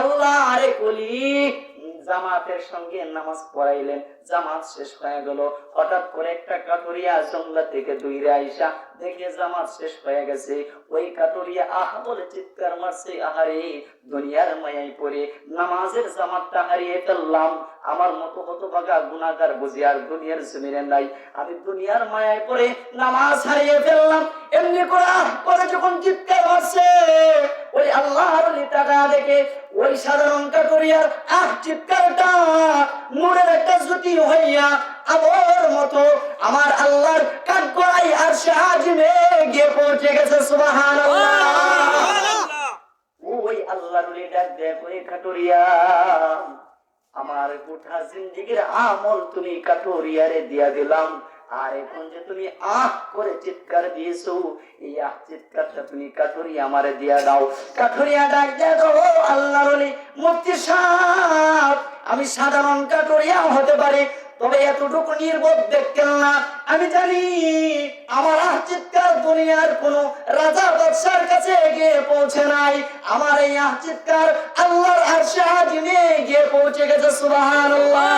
আল্লাহ আরে কলি। জামাতের সঙ্গে নামাজ পড়াইলেন, জামাত শেষ হয়ে গেল। হঠাৎ করে একটা কাটুরিয়া জঙ্গলা থেকে দূরে আইসা দেখে জামাত শেষ হয়ে গেছে। ওই কাটুরিয়া আহা বলে চিৎকার মারছে, আহারে, দুনিয়ার মায়াই পড়ে। নামাজের জামাতটা হারিয়ে ফেললাম। আমার মতো হতো বাগা গুনাগার বুঝি আর দুনিয়ার জমিনে নাই। আমি দুনিয়ার মায়ায় পড়ে নামাজ হারিয়ে ফেললাম। এমনি করে করে যখন চিৎকার মারছে, ওই আল্লাহর টাকা দেখে ওই সাধারণ কাটুরিয়ার আহ, চিৎকারটা নূরের একটা জ্যোতি হইয়া আবর মতো আমার আল্লাহর কাঠ করাই আর সে আজিমে গিয়ে পৌঁছে গেছে সুবাহান ওই আল্লাহর ডাক দেখ, ওই কাটুরিয়া, আমার গোটা জিন্দিগির আমল তুমি কাটুরিয়ারে দিয়া দিলাম। আর এখন যে তুমি আহ করে চিৎকার দিয়েছ। এই আহ চিৎকারটা তুমি কাঠুরি আমারে দিয়া দাও। কাঠুরিয়া ডাক দেখো আল্লাহর ওলি মুক্তি সাপ আমি সাধারণ কাঠুরিয়াও হতে পারি, তবে এতটুকু নির্বোধ দেখতেন না। আমি জানি আমার আহ চিৎকার দুনিয়ার কোন রাজা বাদশার কাছে গিয়ে পৌঁছে নাই। আমার এই আহ চিৎকার আল্লাহর আরশে আজিমে গিয়ে পৌঁছে গেছে, সুবহানাল্লাহ।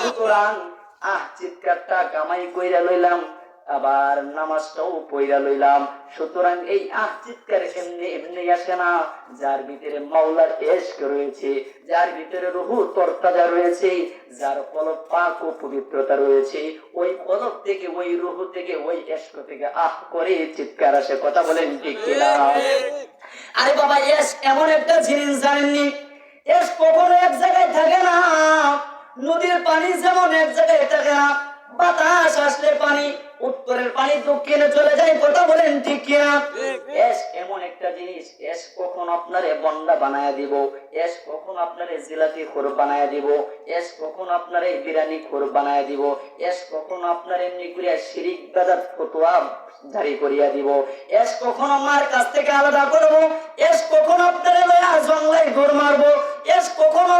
সুতরাং আহ, চিৎকারটা কামাই কইরা লইলাম, আবার নামাজটাও পইরা লইলাম। সুতরাং এই, আহ, চিৎকার এমনি এমনি আসে না। যার ভিতরে মাওলার এশক রয়েছে, যার ভিতরে রুহু তরতাজা রয়েছে, যার কলব পাক ও পবিত্রতা রয়েছে, ওই কলব থেকে, ওই রুহু থেকে, ওই এশক থেকে, আহ, করে চিৎকার আসে। কথা বলেন ঠিক কিনা? আরে বাবা এস এমন একটা জিনিস জানেননি? এস কখনো এক জায়গায় থাকে না নদীর পানি যেমন এক জায়গায় থাকে না বাতাস আসলে পানি উত্তরের পানি দক্ষিণে চলে যায় কথা বলেন ঠিক কিনা? এস এমন একটা জিনিস এস কখন আপনারে বন্ডা বানায়া দিব? এস কখন আপনারে জিলাপি খোর বানায়া দিব? এস কখন আপনারে বিরিয়ানি খোর বানায়া দিব? এস কখন আপনার এমনি করিয়া শিরিক বেদাত ফতোয়া জারি করিয়া দিব? এস কখন আমার কাছ থেকে আলাদা করব? এস কখন আপনারে লয়া জঙ্গলাই ঘুর মারবো? এস কখনো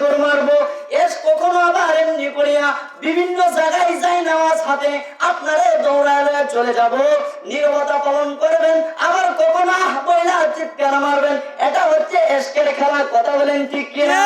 দৌড় মারবো, এস কখনো আবার এমনি করিয়া বিভিন্ন জায়গায় যাই হাতে আপনারে দৌড়ায় চলে যাব। নিরবতা পালন করবেন, আবার কখনো বইলা চিৎকার মারবেন, এটা হচ্ছে এসকের খেলা কথা বলেন ঠিক কিনা?